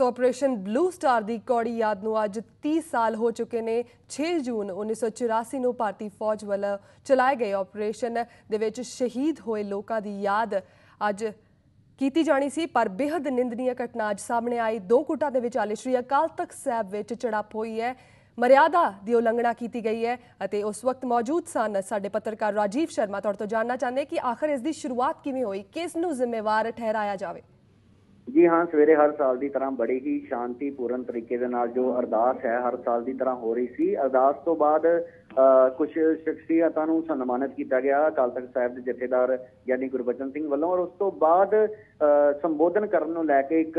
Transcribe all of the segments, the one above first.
ਸੋ operation blue star ਦੀ ਕੌੜੀ ਯਾਦ ਨੂੰ ਅੱਜ 30 ਸਾਲ ਹੋ ਚੁੱਕੇ ਨੇ। 6 ਜੂਨ 1984 ਨੂੰ ਭਾਰਤੀ ਫੌਜ ਵੱਲੋਂ ਚਲਾਏ ਗਏ ਆਪਰੇਸ਼ਨ ਦੇ ਵਿੱਚ ਸ਼ਹੀਦ ਹੋਏ ਲੋਕਾਂ ਦੀ ਯਾਦ ਅੱਜ ਕੀਤੀ ਜਾਣੀ ਸੀ, ਪਰ ਬੇहद ਨਿੰਦਨੀय ਘਟਨਾ ਅੱਜ ਸਾਹਮਣੇ ਆਈ। ਦੋ ਗੁੱਟਾਂ ਦੇ ਵਿਚਾਲੇ ਸ਼੍ਰੀ ਅਕਾਲ ਤਖਤ ਸਾਹਿਬ ਵਿੱਚ ਝੜਪ ਹੋਈ ਹੈ। ਮਰਿਆਦਾ ਦੀ ਉਲੰਘਣਾ ਕੀਤੀ ਗਈ ਹੈ ਅਤੇ ਉਸ ਵਕਤ ਮੌਜੂਦ ਸਨ ਸਾਡੇ ਪੱਤਰਕਾਰ ਰਾਜੀਵ ਸ਼ਰਮਾ। ਤੁਹਾਡੇ ਤੋਂ ਜਾਣਨਾ ਚਾਹੁੰਦੇ ਕਿ ਆਖਰ ਇਸ ਦੀ ਸ਼ੁਰੂਆਤ ਕਿਵੇਂ ਹੋਈ, ਕਿਸ ਨੂੰ ਜ਼ਿੰਮੇਵਾਰ ਠਹਿਰਾਇਆ ਜਾਵੇ। ਜੀ ਹਾਂ, ਸਵੇਰੇ ਹਰ ਸਾਲ ਦੀ ਤਰ੍ਹਾਂ ਬੜੀ ਹੀ ਸ਼ਾਂਤੀਪੂਰਨ ਤਰੀਕੇ ਦੇ ਨਾਲ ਜੋ ਅਰਦਾਸ ਹੈ, ਹਰ ਸਾਲ ਦੀ ਤਰ੍ਹਾਂ ਹੋ ਰਹੀ ਸੀ। ਅਰਦਾਸ ਤੋਂ ਬਾਅਦ ਕੁਝ ਸ਼ਖਸੀਅਤਾਂ ਨੂੰ ਸਨਮਾਨਿਤ ਕੀਤਾ ਗਿਆ, ਅਕਾਲ ਤਖਤ ਸਾਹਿਬ ਦੇ ਜਥੇਦਾਰ ਯਾਨੀ ਗੁਰਬਚਨ ਸਿੰਘ ਵੱਲੋਂ। ਔਰ ਉਸ ਤੋਂ ਬਾਅਦ ਸੰਬੋਧਨ ਕਰਨ ਨੂੰ ਲੈ ਕੇ ਇੱਕ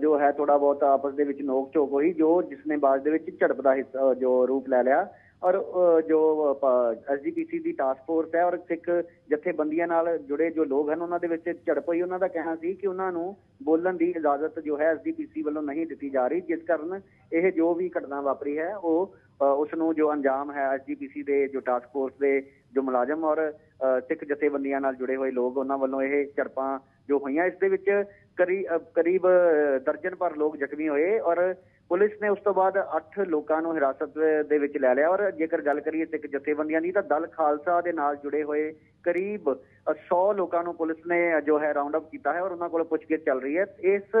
ਜੋ ਹੈ ਥੋੜਾ ਬਹੁਤ ਆਪਸ ਦੇ ਵਿੱਚ ਨੋਕ ਝੋਕ ਹੋਈ, ਜੋ ਜਿਸ ਨੇ ਬਾਅਦ ਦੇ ਵਿੱਚ ਝੜਪ ਦਾ ਹਿੱਸਾ ਜੋ ਰੂਪ ਲੈ ਲਿਆ। ਔਰ ਜੋ ਐਸਜੀਪੀਸੀ ਦੀ ਟਾਸਕ ਫੋਰਸ ਹੈ ਔਰ ਸਿੱਖ ਜਥੇਬੰਦੀਆਂ ਨਾਲ ਜੁੜੇ ਜੋ ਲੋਕ ਹਨ, ਉਹਨਾਂ ਦੇ ਵਿੱਚ ਝੜਪ ਹੋਈ ਉਹਨਾਂ ਦਾ ਕਹਿਣਾ ਸੀ ਕਿ ਉਹਨਾਂ ਨੂੰ ਬੋਲਣ ਦੀ ਇਜਾਜ਼ਤ ਜੋ ਹੈ ਐਸਜੀਪੀਸੀ ਵੱਲੋਂ ਨਹੀਂ ਦਿੱਤੀ ਜਾ ਰਹੀ, ਜਿਸ ਕਾਰਨ ਇਹ ਜੋ ਵੀ ਘਟਨਾ ਵਾਪਰੀ ਹੈ, ਉਹ ਉਸ ਨੂੰ ਜੋ ਅੰਜਾਮ ਹੈ ਐਸਜੀਪੀਸੀ ਦੇ, ਜੋ ਟਾਸਕ ਫੋਰਸ ਦੇ, ਜੋ ਮੁਲਾਜ਼ਮ ਔਰ ਸਿੱਖ ਜਥੇਬੰਦੀਆਂ ਨਾਲ ਜੁੜੇ ਹੋਏ ਲੋਕ, ਉਹਨਾਂ ਵੱਲੋਂ ਇਹ ਝੜਪਾਂ ਜੋ ਹੋਈਆਂ, ਇਸ ਦੇ ਵਿੱਚ ਕਰੀਬ ਦਰਜਨ ਭਰ ਲੋਕ ਜ਼ਖਮੀ ਹੋਏ ਔਰ ਪੁਲਿਸ ਨੇ ਉਸ ਤੋਂ ਬਾਅਦ 8 ਲੋਕਾਂ ਨੂੰ ਹਿਰਾਸਤ ਦੇ ਵਿੱਚ ਲੈ ਲਿਆ ਔਰ ਜੇਕਰ ਗੱਲ ਕਰੀਏ ਸਿੱਖ ਜਥੇਬੰਦੀਆਂ ਦੀ, ਤਾਂ ਦਲ ਖਾਲਸਾ ਦੇ ਨਾਲ ਜੁੜੇ ਹੋਏ ਕਰੀਬ 100 ਲੋਕਾਂ ਨੂੰ ਪੁਲਿਸ ਨੇ ਜੋ ਹੈ ਰਾਉਂਡ ਅਪ ਕੀਤਾ ਹੈ ਔਰ ਉਹਨਾਂ ਕੋਲ ਪੁੱਛਗਿੱਛ ਚੱਲ ਰਹੀ ਹੈ। ਇਸ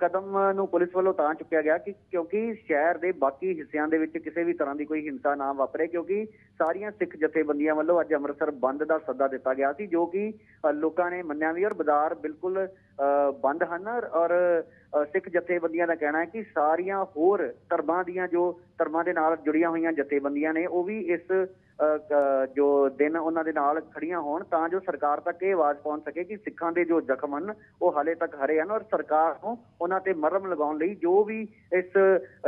ਕਦਮ ਨੂੰ ਪੁਲਿਸ ਵੱਲੋਂ ਤਾਂ ਚੁੱਕਿਆ ਗਿਆ ਕਿ ਕਿਉਂਕਿ ਸ਼ਹਿਰ ਦੇ ਬਾਕੀ ਹਿੱਸਿਆਂ ਦੇ ਵਿੱਚ ਕਿਸੇ ਵੀ ਤਰ੍ਹਾਂ ਦੀ ਕੋਈ ਹਿੰਸਾ ਨਾ ਵਾਪਰੇ, ਕਿਉਂਕਿ ਸਾਰੀਆਂ ਸਿੱਖ ਜਥੇਬੰਦੀਆਂ ਵੱਲੋਂ ਅੱਜ ਅੰਮ੍ਰਿਤਸਰ ਬੰਦ ਦਾ ਸੱਦਾ ਦਿੱਤਾ ਗਿਆ ਸੀ, ਜੋ ਕਿ ਲੋਕਾਂ ਨੇ ਮੰਨਿਆ ਵੀ ਔਰ ਬਾਜ਼ਾਰ ਬਿਲਕੁਲ ਬੰਦ ਹਨ ਔਰ ਸਿੱਖ ਜਥੇਬੰਦੀਆਂ ਦਾ ਕਹਿਣਾ ਹੈ ਕਿ ਸਾਰੀਆਂ ਹੋਰ ਧਰਮਾਂ ਦੀਆਂ ਜੋ ਧਰਮਾਂ ਦੇ ਨਾਲ ਜੁੜੀਆਂ ਹੋਈਆਂ ਜਥੇਬੰਦੀਆਂ ਨੇ, ਉਹ ਵੀ ਇਸ ਜੋ ਦਿਨ ਉਹਨਾਂ ਦੇ ਨਾਲ ਖੜੀਆਂ ਹੋਣ ਤਾਂ ਜੋ ਸਰਕਾਰ ਤੱਕ ਇਹ ਆਵਾਜ਼ ਪਹੁੰਚ ਸਕੇ ਕਿ ਸਿੱਖਾਂ ਦੇ ਜੋ ਜ਼ਖਮ ਹਨ, ਉਹ ਹਾਲੇ ਤੱਕ ਹਰੇ ਹਨ ਔਰ ਸਰਕਾਰ ਨੂੰ ਉਹਨਾਂ ਤੇ ਮਰਮ ਲਗਾਉਣ ਲਈ ਜੋ ਵੀ ਇਸ,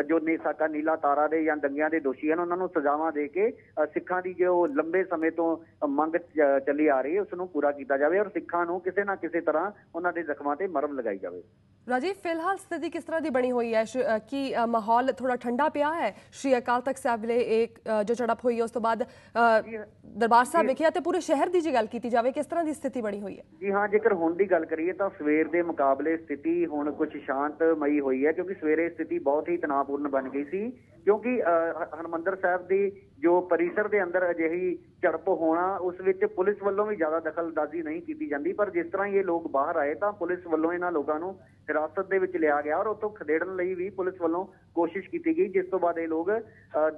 ਜੋ ਨੇਸਾਕਾ ਨੀਲਾ ਤਾਰਾ ਦੇ ਜਾਂ ਦੰਗਿਆਂ ਦੇ ਦੋਸ਼ੀ ਹਨ, ਉਹਨਾਂ ਨੂੰ ਸਜ਼ਾਵਾਂ ਦੇ ਕੇ ਸਿੱਖਾਂ ਦੀ ਜੋ ਲੰਬੇ ਸਮੇਂ ਤੋਂ ਮੰਗ ਚੱਲੀ ਆ ਰਹੀ ਹੈ ਉਸ ਨੂੰ ਪੂਰਾ ਕੀਤਾ ਜਾਵੇ ਔਰ ਸਿੱਖਾਂ ਨੂੰ ਕਿਸੇ ਨਾ ਕਿਸੇ ਤਰ੍ਹਾਂ ਉਹਨਾਂ ਦੇ ਜ਼ਖਮਾਂ ਤੇ ਮਰਮ ਲਗਾਈ ਜਾਵੇ। ਰਾਜੀਵ ਫਿਲਹਾਲ ਸਥਿਤੀ ਕਿਸ ਤਰ੍ਹਾਂ ਦੀ ਬਣੀ ਹੋਈ ਹੈ ਕਿ ਮਾਹੌਲ ਥੋੜਾ ਠੰਡਾ ਪਿਆ ਹੈ ਸ਼੍ਰੀ ਅਕਾਲ ਤਖਤ ਸਾਹਿਬ ਲਈ ਇੱਕ ਜੋ ਝੜਪ ਹੋਈ ਉਸ ਤੋਂ ਬਾਅਦ ਦਰਬਾਰ ਸਾਹਿਬ ਵਿਖੇ ਤੇ ਪੂਰੇ ਸ਼ਹਿਰ ਦੀ ਜੇ ਗੱਲ ਕੀਤੀ ਜਾਵੇ ਕਿਸ ਤਰ੍ਹਾਂ ਦੀ ਸਥਿਤੀ ਬਣੀ ਹੋਈ ਹੈ ਜੀ ਹਾਂ ਜੇਕਰ ਹੁਣ ਦੀ ਗੱਲ ਕਰੀਏ ਤਾਂ ਸਵੇਰ ਦੇ ਮੁਕਾਬਲੇ ਸਥਿਤੀ ਹੁਣ ਕੁਝ ਸ਼ਾਂਤਮਈ ਹੋਈ ਹੈ ਕਿਉਂਕਿ ਸਵੇਰੇ ਸਥਿਤੀ ਬਹੁਤ ਹੀ ਤਣਾਅਪੂਰਨ ਬਣ ਗਈ ਸੀ ਕਿਉਂਕਿ ਹਰਮੰਦਰ ਸਾਹਿਬ ਦੀ ਜੋ ਪਰਿਸਰ ਦੇ ਅੰਦਰ ਅਜਿਹੀ ਝੜਪ ਹੋਣਾ ਉਸ ਵਿੱਚ ਪੁਲਿਸ ਵੱਲੋਂ ਵੀ ਜ਼ਿਆਦਾ ਦਖਲਅੰਦਾਜ਼ੀ ਨਹੀਂ ਕੀਤੀ ਜਾਂਦੀ ਪਰ ਜਿਸ ਤਰ੍ਹਾਂ ਇਹ ਲੋਕ ਬਾਹਰ ਆਏ ਤਾਂ ਪੁਲਿਸ ਵੱਲੋਂ ਇਹਨਾਂ ਲੋਕਾਂ ਨੂੰ ਹਿਰਾਸਤ ਦੇ ਵਿੱਚ ਲਿਆ ਗਿਆ ਔਰ ਉੱਥੋਂ ਖਦੇੜਨ ਲਈ ਵੀ ਪੁਲਿਸ ਵੱਲੋਂ ਕੋਸ਼ਿਸ਼ ਕੀਤੀ ਗਈ ਜਿਸ ਤੋਂ ਬਾਅਦ ਇਹ ਲੋਕ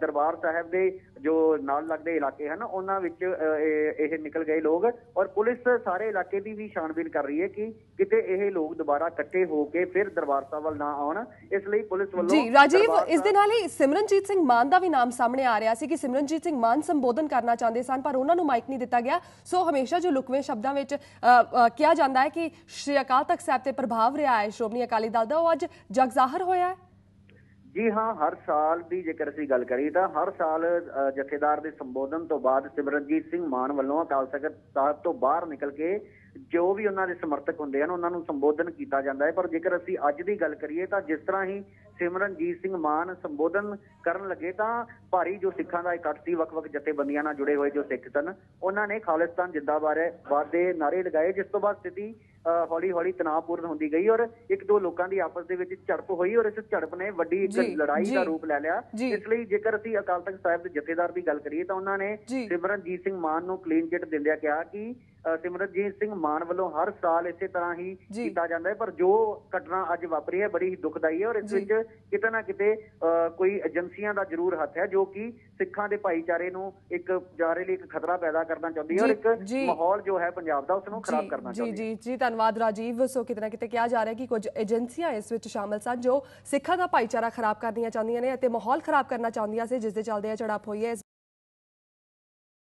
ਦਰਬਾਰ ਸਾਹਿਬ ਦੇ ਜੋ ਨਾਲ ਲੱਗਦੇ ਇਲਾਕੇ ਹਨ ਉਹਨਾਂ ਵਿੱਚ ਇਹ ਨਿਕਲ ਗਏ ਲੋਕ ਔਰ ਪੁਲਿਸ ਸਾਰੇ ਇਲਾਕੇ ਦੀ ਵੀ ਛਾਣਬੀਨ ਕਰ ਰਹੀ ਹੈ ਕਿ ਕਿਤੇ ਇਹ ਲੋਕ ਦੁਬਾਰਾ ਇਕੱਠੇ ਹੋ ਕੇ ਫਿਰ ਦਰਬਾਰ ਸਾਹਿਬ ਵੱਲ ਨਾ ਆਉਣ ਇਸ ਲਈ ਪੁਲਿਸ ਵੱਲੋਂ ਜੀ ਰਾਜੀਵ ਇਸ ਦੇ ਨਾਲ ਹੀ ਸਿਮਰਨਜੀਤ ਸਿੰਘ ਮਾਨ ਦਾ ਵੀ ਨਾਮ ਸਾਹਮਣੇ ਆ ਰਿਹਾ ਸੀ ਕਿ ਸਿਮਰਨਜੀਤ ਸਿੰਘ ਮਾਨ ਸੰਬੋਧਨ ਕਰਨਾ ਚਾਹੁੰਦੇ ਸਨ, ਪਰ ਉਹਨਾਂ ਨੂੰ ਮਾਈਕ ਨਹੀਂ ਦਿੱਤਾ ਗਿਆ। ਸੋ ਹਮੇਸ਼ਾ ਜੋ ਲੁਕਵੇਂ ਸ਼ਬਦਾਂ ਵਿੱਚ ਕਿਹਾ ਜਾਂਦਾ ਹੈ ਕਿ ਸ਼੍ਰੀ ਅਕਾਲ ਤਖਤ ਸਾਹਿਬ ਤੇ ਪ੍ਰਭਾਵ ਰਿਹਾ ਹੈ। ਸ਼੍ਰੋਮਣੀ ਅਕਾਲੀ ਦਲ ਦਾ ਉਹ ਅੱਜ ਜਗ ਹੋਇਆ ਹੈ। ਜੀ ਹਾਂ, ਹਰ ਸਾਲ ਦੀ ਜੇਕਰ ਅਸੀਂ ਗੱਲ ਕਰੀਏ ਤਾਂ ਹਰ ਸਾਲ ਜਥੇਦਾਰ ਦੇ ਸੰਬੋਧਨ ਤੋਂ ਬਾਅਦ ਸਿਮਰਨਜੀਤ ਸਿੰਘ ਮਾਨ ਵੱਲੋਂ ਅਕਾਲ ਤਖਤ ਸਾਹਿਬ ਤੋਂ ਬਾਹਰ ਨਿਕਲ ਕੇ ਜੋ ਵੀ ਉਹਨਾਂ ਦੇ ਸਮਰਥਕ ਹੁੰਦੇ ਹਨ, ਉਹਨਾਂ ਨੂੰ ਸੰਬੋਧਨ ਕੀਤਾ ਜਾਂਦਾ ਹੈ। ਪਰ ਜੇਕਰ ਅਸੀਂ ਅੱਜ ਦੀ ਗੱਲ ਕਰੀਏ ਤਾਂ ਜਿਸ ਤਰ੍ਹਾਂ ਹੀ ਸਿਮਰਨਜੀਤ ਸਿੰਘ ਮਾਨ ਸੰਬੋਧਨ ਕਰਨ ਲੱਗੇ ਤਾਂ ਭਾਰੀ ਜੋ ਸਿੱਖਾਂ ਦਾ ਇਕੱਠ ਸੀ ਵੱਖ-ਵੱਖ ਜਥੇਬੰਦੀਆਂ ਨਾਲ ਜੁੜੇ ਹੋਏ ਜੋ ਸਿੱਖ ਸਨ ਉਹਨਾਂ ਨੇ ਖਾਲਿਸਤਾਨ ਜਿੰਦਾਬਾਦ ਹੈ ਬਾਦ ਦੇ ਨਾਰੇ ਲਗਾਏ ਜਿਸ ਤੋਂ ਬਾਅਦ ਸਥਿਤੀ ਹੌਲੀ ਹੌਲੀ ਤਣਾਅਪੂਰਨ ਹੁੰਦੀ ਗਈ ਔਰ ਇੱਕ ਦੋ ਲੋਕਾਂ ਦੀ ਆਪਸ ਦੇ ਵਿੱਚ ਝੜਪ ਹੋਈ ਔਰ ਇਸ ਝੜਪ ਨੇ ਵੱਡੀ ਇੱਕ ਲੜਾਈ ਦਾ ਰੂਪ ਲੈ ਲਿਆ। ਇਸ ਲਈ ਜੇਕਰ ਅਸੀਂ ਅਕਾਲ ਤਖਤ ਸਾਹਿਬ ਦੇ ਜਥੇਦਾਰ ਦੀ ਗੱਲ ਕਰੀਏ ਤਾਂ ਉਹਨਾਂ ਨੇ ਸਿਮਰਨਜੀਤ ਸਿੰਘ ਮਾਨ ਨੂੰ ਕਲੀਨ ਚਿੱਟ ਦਿੰਦਿਆਂ ਕਿਹਾ ਕਿ ਸਿਮਰਨਜੀਤ ਸਿੰਘ ਮਾਨ ਵੱਲੋਂ ਹਰ ਸਾਲ ਇਸੇ ਤਰ੍ਹਾਂ ਹੀ ਕੀਤਾ ਜਾਂਦਾ ਹੈ ਪਰ ਜੋ ਘਟਨਾ ਅੱਜ ਵਾਪਰੀ ਹੈ ਬੜੀ ਹੀ ਦੁਖਦਾਈ ਹੈ ਔਰ ਇਸ ਵਿੱਚ ਕਿਤੇ ਨਾ ਕਿਤੇ ਕੋਈ ਏਜੰਸੀਆਂ ਦਾ ਜ਼ਰੂਰ ਹੱਥ ਹੈ ਜੋ ਕਿ ਸਿੱਖਾਂ ਦੇ ਭਾਈਚਾਰੇ ਨੂੰ ਇੱਕ ਜਾਰੇ ਲਈ ਇੱਕ ਖਤਰਾ ਪੈਦਾ ਕਰਨਾ ਚਾਹੁੰਦੀ ਹੈ ਔਰ ਇੱਕ ਮਾਹੌਲ ਜੋ ਹੈ ਪੰਜਾਬ ਦਾ ਉਸ ਨੂੰ ਖਰਾਬ ਕਰਨਾ ਚਾਹੁੰਦੀ ਹੈ। ਜੀ ਜੀ ਜੀ ਧੰਨਵਾਦ ਰਾਜੀਵ। ਸੋ ਕਿਤੇ ਨਾ ਕਿਤੇ ਕਿਹਾ ਜਾ ਰਿਹਾ ਕਿ ਕੁਝ ਏਜੰਸੀਆਂ ਇਸ ਵਿੱਚ ਸ਼ਾਮਲ ਸਨ ਜੋ ਸਿੱਖਾਂ ਦਾ ਭਾਈਚਾਰਾ ਖਰਾਬ ਕਰਨੀਆਂ ਚਾਹੁੰਦੀਆਂ ਨੇ ਅਤੇ ਮਾਹੌਲ ਖਰਾਬ ਕਰਨਾ ਚਾਹੁੰਦੀਆਂ ਸੀ ਜਿਸ ਦੇ ਚੱਲਦੇ ਆ ਝੜਪ ਹੋਈ ਹੈ।